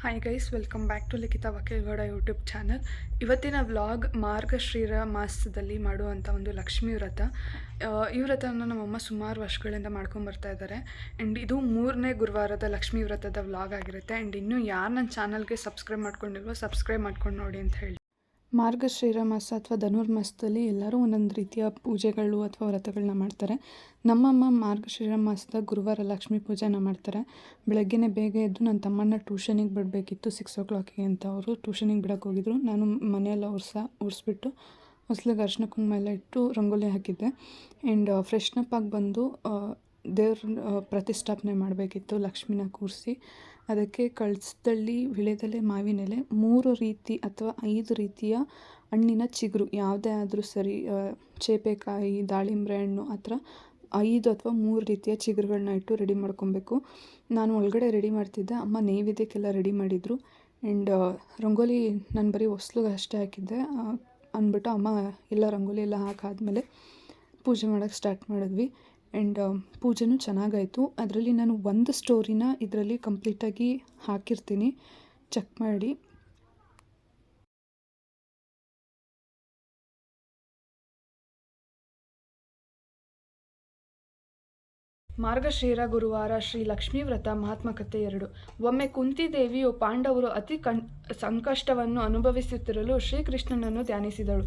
Hi guys welcome back to Likhita Vakilgowda YouTube channel ಇವತ್ತಿನ vlog ಮಾರ್ಗಶ್ರೀರ ಮಾಸದಲ್ಲಿ ಮಾಡುವಂಥ ಒಂದು ಲಕ್ಷ್ಮೀ ವ್ರತ. ಈ ವ್ರತವನ್ನು ನಮ್ಮಮ್ಮ ಸುಮಾರು ವರ್ಷಗಳಿಂದ ಮಾಡ್ಕೊಂಡು ಬರ್ತಾ ಇದ್ದಾರೆ ಆ್ಯಂಡ್ ಇದು ಮೂರನೇ ಗುರುವಾರದ ಲಕ್ಷ್ಮೀ ವ್ರತದ ವ್ಲಾಗ್ ಆಗಿರುತ್ತೆ. ಆ್ಯಂಡ್ ಇನ್ನೂ ಯಾರು ನನ್ನ ಚಾನಲ್ಗೆ ಸಬ್ಸ್ಕ್ರೈಬ್ ಮಾಡ್ಕೊಂಡಿಲ್ವೋ ಸಬ್ಸ್ಕ್ರೈಬ್ ಮಾಡ್ಕೊಂಡು ನೋಡಿ ಅಂತ ಹೇಳಿ. ಮಾರ್ಗಶಿರ ಮಾಸ ಅಥವಾ ಧನುರ್ಮಾಸದಲ್ಲಿ ಎಲ್ಲರೂ ಒಂದೊಂದು ರೀತಿಯ ಪೂಜೆಗಳು ಅಥವಾ ವ್ರತಗಳನ್ನ ಮಾಡ್ತಾರೆ. ನಮ್ಮಮ್ಮ ಮಾರ್ಗಶಿರ ಮಾಸದ ಗುರುವಾರ ಲಕ್ಷ್ಮೀ ಪೂಜೆನ ಮಾಡ್ತಾರೆ. ಬೆಳಗ್ಗೆನೇ ಬೇಗ ಎದ್ದು ನನ್ನ ತಮ್ಮನ್ನ ಟ್ಯೂಷನಿಗೆ ಬಿಡಬೇಕಿತ್ತು ಸಿಕ್ಸ್ ಓ ಕ್ಲಾಕಿಗೆ ಅಂತ ಅವರು ಟ್ಯೂಷನಿಗೆ ಬಿಡೋಕೆ ಹೋಗಿದ್ರು. ನಾನು ಮನೆಯೆಲ್ಲ ಉರ್ಸ ಉರ್ಸ್ಬಿಟ್ಟು ಮೊಸಲಿಗೆ ಅರ್ಶಿನ ಕುಂಕುಮ ಎಲ್ಲ ಇಟ್ಟು ರಂಗೋಲಿ ಹಾಕಿದ್ದೆ. ಆ್ಯಂಡ್ ಫ್ರೆಶ್ನಪ್ಪಾಗಿ ಬಂದು ದೇವ್ರ ಪ್ರತಿಷ್ಠಾಪನೆ ಮಾಡಬೇಕಿತ್ತು, ಲಕ್ಷ್ಮೀನ ಕೂರಿಸಿ. ಅದಕ್ಕೆ ಕಳಸದಲ್ಲಿ ವಿಳೆದೆಲೆ ಮಾವಿನೆಲೆ ಮೂರು ರೀತಿ ಅಥವಾ ಐದು ರೀತಿಯ ಹಣ್ಣಿನ ಚಿಗುರು. ಯಾವುದೇ ಆದರೂ ಸರಿ ಚೇಪೆಕಾಯಿ ದಾಳಿಂಬೆ ಹಣ್ಣು ಆ ಐದು ಅಥವಾ ಮೂರು ರೀತಿಯ ಚಿಗುರುಗಳನ್ನ ಇಟ್ಟು ರೆಡಿ ಮಾಡ್ಕೊಬೇಕು. ನಾನು ಒಳಗಡೆ ರೆಡಿ ಮಾಡ್ತಿದ್ದೆ ಅಮ್ಮ ನೈವೇದ್ಯಕ್ಕೆಲ್ಲ ರೆಡಿ ಮಾಡಿದರು. ಆ್ಯಂಡ್ ರಂಗೋಲಿ ನಾನು ಬರೀ ಹೊಸ್ಲಿಗೆ ಅಷ್ಟೇ ಹಾಕಿದ್ದೆ. ಅಂದ್ಬಿಟ್ಟು ಅಮ್ಮ ಎಲ್ಲ ರಂಗೋಲಿ ಎಲ್ಲ ಹಾಕಾದ್ಮೇಲೆ ಪೂಜೆ ಮಾಡೋಕ್ಕೆ ಸ್ಟಾರ್ಟ್ ಮಾಡಿದ್ವಿ. ಆ್ಯಂಡ್ ಪೂಜೆನೂ ಚೆನ್ನಾಗಾಯಿತು. ಅದರಲ್ಲಿ ನಾನು ಒಂದು ಸ್ಟೋರಿನ ಇದರಲ್ಲಿ ಕಂಪ್ಲೀಟಾಗಿ ಹಾಕಿರ್ತೀನಿ. ಚೆಕ್ ಮಾಡಿ. ಮಾರ್ಗಶಿರ ಗುರುವಾರ ಶ್ರೀ ಲಕ್ಷ್ಮೀ ವ್ರತ ಮಹಾತ್ಮ ಕಥೆ ಎರಡು. ಒಮ್ಮೆ ಕುಂತಿದೇವಿಯು ಪಾಂಡವರು ಅತಿ ಕಣ್, ಸಂಕಷ್ಟವನ್ನು ಅನುಭವಿಸುತ್ತಿರಲು ಶ್ರೀಕೃಷ್ಣನನ್ನು ಧ್ಯಾನಿಸಿದಳು.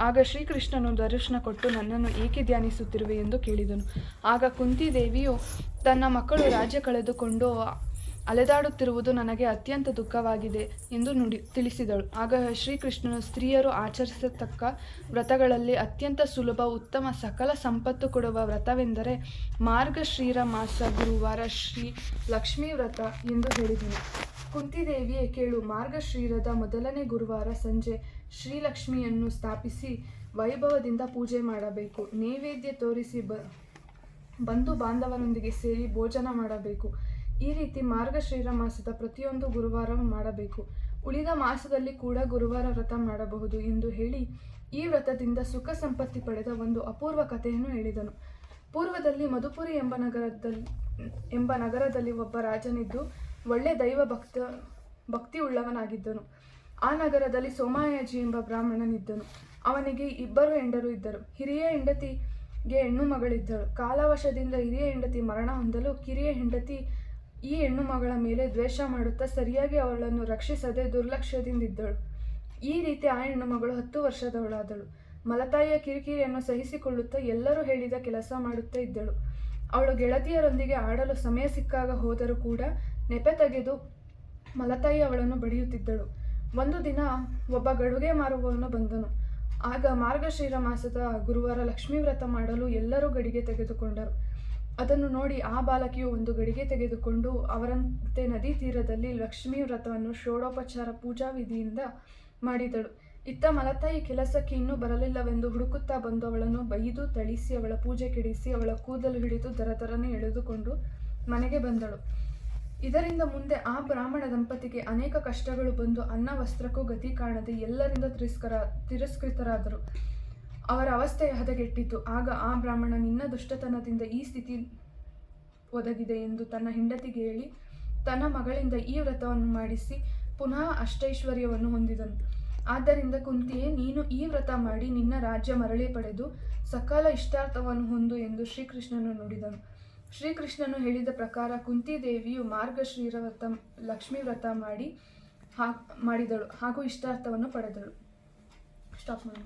ಆಗ ಶ್ರೀಕೃಷ್ಣನು ದರ್ಶನ ಕೊಟ್ಟು ನನ್ನನ್ನು ಏಕೆ ಧ್ಯಾನಿಸುತ್ತಿರುವೆ ಎಂದು ಕೇಳಿದನು. ಆಗ ಕುಂತಿದೇವಿಯು ತನ್ನ ಮಕ್ಕಳು ರಾಜ್ಯ ಕಳೆದುಕೊಂಡು ಅಲೆದಾಡುತ್ತಿರುವುದು ನನಗೆ ಅತ್ಯಂತ ದುಃಖವಾಗಿದೆ ಎಂದು ನುಡಿ ತಿಳಿಸಿದಳು. ಆಗ ಶ್ರೀಕೃಷ್ಣನು ಸ್ತ್ರೀಯರು ಆಚರಿಸತಕ್ಕ ವ್ರತಗಳಲ್ಲಿ ಅತ್ಯಂತ ಸುಲಭ, ಉತ್ತಮ, ಸಕಲ ಸಂಪತ್ತು ಕೊಡುವ ವ್ರತವೆಂದರೆ ಮಾರ್ಗಶ್ರೀರ ಮಾಸ ಗುರುವಾರ ಶ್ರೀ ಲಕ್ಷ್ಮೀ ವ್ರತ ಎಂದು ಹೇಳಿದನು. ಕುಂತಿದೇವಿಯೇ ಕೇಳು ಮಾರ್ಗಶ್ರೀರದ ಮೊದಲನೇ ಗುರುವಾರ ಸಂಜೆ ಶ್ರೀಲಕ್ಷ್ಮಿಯನ್ನು ಸ್ಥಾಪಿಸಿ ವೈಭವದಿಂದ ಪೂಜೆ ಮಾಡಬೇಕು. ನೈವೇದ್ಯ ತೋರಿಸಿ ಬ, ಬಂಧು ಬಾಂಧವರೊಂದಿಗೆ ಸೇರಿ ಭೋಜನ ಮಾಡಬೇಕು. ಈ ರೀತಿ ಮಾರ್ಗಶಿರ ಮಾಸದ ಪ್ರತಿಯೊಂದು ಗುರುವಾರ ಮಾಡಬೇಕು. ಉಳಿದ ಮಾಸದಲ್ಲಿ ಕೂಡ ಗುರುವಾರ ವ್ರತ ಮಾಡಬಹುದು ಎಂದು ಹೇಳಿ ಈ ವ್ರತದಿಂದ ಸುಖ ಸಂಪತ್ತಿ ಪಡೆದ ಒಂದು ಅಪೂರ್ವ ಕಥೆಯನ್ನು ಹೇಳಿದನು. ಪೂರ್ವದಲ್ಲಿ ಮಧುಪುರಿ ಎಂಬ ನಗರದಲ್ಲಿ ಎಂಬ ನಗರದಲ್ಲಿ ಒಬ್ಬ ರಾಜನಿದ್ದು ಒಳ್ಳೆ ದೈವ ಭಕ್ತ ಭಕ್ತಿ ಉಳ್ಳವನಾಗಿದ್ದನು ಆ ನಗರದಲ್ಲಿ ಸೋಮಾಯಾಜಿ ಎಂಬ ಬ್ರಾಹ್ಮಣನಿದ್ದನು. ಅವನಿಗೆ ಇಬ್ಬರು ಹೆಂಡರು ಇದ್ದರು. ಹಿರಿಯ ಹೆಂಡತಿಗೆ ಹೆಣ್ಣು ಮಗಳಿದ್ದಳು. ಕಾಲವಶದಿಂದ ಹಿರಿಯ ಹೆಂಡತಿ ಮರಣ ಹೊಂದಲು ಕಿರಿಯ ಹೆಂಡತಿ ಈ ಹೆಣ್ಣು ಮಗಳ ಮೇಲೆ ದ್ವೇಷ ಮಾಡುತ್ತಾ ಸರಿಯಾಗಿ ಅವಳನ್ನು ರಕ್ಷಿಸದೆ ದುರ್ಲಕ್ಷ್ಯದಿಂದಿದ್ದಳು ಈ ರೀತಿ ಆ ಹೆಣ್ಣು ಮಗಳು ಹತ್ತು ವರ್ಷದವಳಾದಳು. ಮಲತಾಯಿಯ ಕಿರಿಕಿರಿಯನ್ನು ಸಹಿಸಿಕೊಳ್ಳುತ್ತಾ ಎಲ್ಲರೂ ಹೇಳಿದ ಕೆಲಸ ಮಾಡುತ್ತಾ ಇದ್ದಳು. ಅವಳು ಗೆಳತಿಯರೊಂದಿಗೆ ಆಡಲು ಸಮಯ ಸಿಕ್ಕಾಗ ಹೋದರೂ ಕೂಡ ನೆಪೆ ತೆಗೆದು ಮಲತಾಯಿ ಅವಳನ್ನು ಬಡಿಯುತ್ತಿದ್ದಳು. ಒಂದು ದಿನ ಒಬ್ಬ ಗಡುಗೆ ಮಾರುವವನು ಬಂದನು. ಆಗ ಮಾರ್ಗಶೀರ ಮಾಸದ ಗುರುವಾರ ಲಕ್ಷ್ಮೀ ವ್ರತ ಮಾಡಲು ಎಲ್ಲರೂ ಗಡಿಗೆ ತೆಗೆದುಕೊಂಡರು. ಅದನ್ನು ನೋಡಿ ಆ ಬಾಲಕಿಯು ಒಂದು ಗಡಿಗೆ ತೆಗೆದುಕೊಂಡು ಅವರಂತೆ ನದಿ ತೀರದಲ್ಲಿ ಲಕ್ಷ್ಮೀ ವ್ರತವನ್ನು ಷೋಡೋಪಚಾರ ಪೂಜಾ ವಿಧಿಯಿಂದ ಮಾಡಿದಳು. ಇತ್ತ ಮಲತಾಯಿ ಕೆಲಸಕ್ಕೆ ಇನ್ನೂ ಬರಲಿಲ್ಲವೆಂದು ಹುಡುಕುತ್ತಾ ಬಂದು ಅವಳನ್ನು ಬೈದು ತಳಿಸಿ ಅವಳ ಪೂಜೆ ಕೆಡಿಸಿ ಅವಳ ಕೂದಲು ಹಿಡಿದು ದರದರನೆ ಎಳೆದುಕೊಂಡು ಮನೆಗೆ ಬಂದಳು. ಇದರಿಂದ ಮುಂದೆ ಆ ಬ್ರಾಹ್ಮಣ ದಂಪತಿಗೆ ಅನೇಕ ಕಷ್ಟಗಳು ಬಂದು ಅನ್ನ ವಸ್ತ್ರಕ್ಕೂ ಗತಿ ಕಾಣದೆ ಎಲ್ಲರಿಂದ ತಿರಸ್ಕರ ತಿರಸ್ಕೃತರಾದರು. ಅವರ ಅವಸ್ಥೆ ಹದಗೆಟ್ಟಿತು. ಆಗ ಆ ಬ್ರಾಹ್ಮಣ, ನಿನ್ನ ದುಷ್ಟತನದಿಂದ ಈ ಸ್ಥಿತಿ ಒದಗಿದೆ ಎಂದು ತನ್ನ ಹೆಂಡತಿಗೆ ಹೇಳಿ, ತನ್ನ ಮಗಳಿಂದ ಈ ವ್ರತವನ್ನು ಮಾಡಿಸಿ ಪುನಃ ಅಷ್ಟೈಶ್ವರ್ಯವನ್ನು ಹೊಂದಿದನು ಆದ್ದರಿಂದ ಕುಂತಿಯೇ, ನೀನು ಈ ವ್ರತ ಮಾಡಿ ನಿನ್ನ ರಾಜ್ಯ ಮರಳಿ ಪಡೆದು ಸಕಲ ಇಷ್ಟಾರ್ಥವನ್ನು ಹೊಂದು ಎಂದು ಶ್ರೀಕೃಷ್ಣನು ನುಡಿದನು. ಶ್ರೀಕೃಷ್ಣನು ಹೇಳಿದ ಪ್ರಕಾರ ಕುಂತಿದೇವಿಯು ಮಾರ್ಗಶ್ರೀರ ವ್ರತ ಲಕ್ಷ್ಮೀ ವ್ರತ ಮಾಡಿ, ಹಾ, ಮಾಡಿದಳು ಹಾಗೂ ಇಷ್ಟಾರ್ಥವನ್ನು ಪಡೆದಳು. ಸ್ಟಾಪ್ ಮಾಡಿ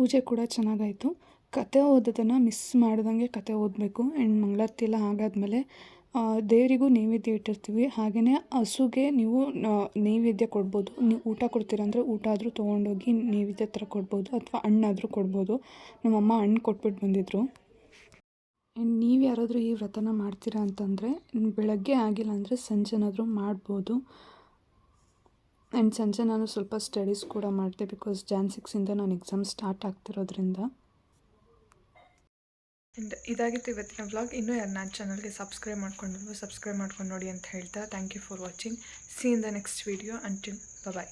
ಪೂಜೆ ಕೂಡ ಚೆನ್ನಾಗಾಯಿತು. ಕತೆ ಓದೋದನ್ನು ಮಿಸ್ ಮಾಡ್ದಂಗೆ ಕತೆ ಓದಬೇಕು. ಆ್ಯಂಡ್ ಮಂಗಳಾರತಿ ಎಲ್ಲ ಆಗಾದಮೇಲೆ ದೇವರಿಗೂ ನೈವೇದ್ಯ ಇಟ್ಟಿರ್ತೀವಿ. ಹಾಗೆಯೇ ಹಸುಗೆ ನೀವು ನೈವೇದ್ಯ ಕೊಡ್ಬೋದು. ನೀವು ಊಟ ಕೊಡ್ತೀರ ಅಂದರೆ ಊಟ ಆದರೂ ತೊಗೊಂಡೋಗಿ ನೈವೇದ್ಯ ಥರ ಕೊಡ್ಬೋದು. ಅಥವಾ ಹಣ್ಣಾದರೂ ಕೊಡ್ಬೋದು. ನಮ್ಮಮ್ಮ ಹಣ್ಣು ಕೊಟ್ಬಿಟ್ಟು ಬಂದಿದ್ದರು ಆ್ಯಂಡ್ ನೀವು ಯಾರಾದರೂ ಈ ವ್ರತನ ಮಾಡ್ತೀರಾ ಅಂತಂದರೆ, ಬೆಳಗ್ಗೆ ಆಗಿಲ್ಲ ಅಂದರೆ ಸಂಜೆನಾದರೂ ಮಾಡ್ಬೋದು. ಆ್ಯಂಡ್ ಸಂಜೆ ನಾನು ಸ್ವಲ್ಪ ಸ್ಟಡೀಸ್ ಕೂಡ ಮಾಡಿದೆ ಬಿಕಾಸ್ ಜಾನ್ ಸಿಕ್ಸಿಂದ ನಾನು ಎಕ್ಸಾಮ್ ಸ್ಟಾರ್ಟ್ ಆಗ್ತಿರೋದ್ರಿಂದ. ಆ್ಯಂಡ್ ಇದಾಗಿತ್ತು ಇವತ್ತಿನ ವ್ಲಾಗ್ ಇನ್ನೂ ಯಾರು ನನ್ನ ಚಾನಲ್ಗೆ ಸಬ್ಸ್ಕ್ರೈಬ್ ಮಾಡ್ಕೊಂಡಿಲ್ವೋ ಸಬ್ಸ್ಕ್ರೈಬ್ ಮಾಡ್ಕೊಂಡು ನೋಡಿ ಅಂತ ಹೇಳ್ತಾ thank you for watching see in the next video until bye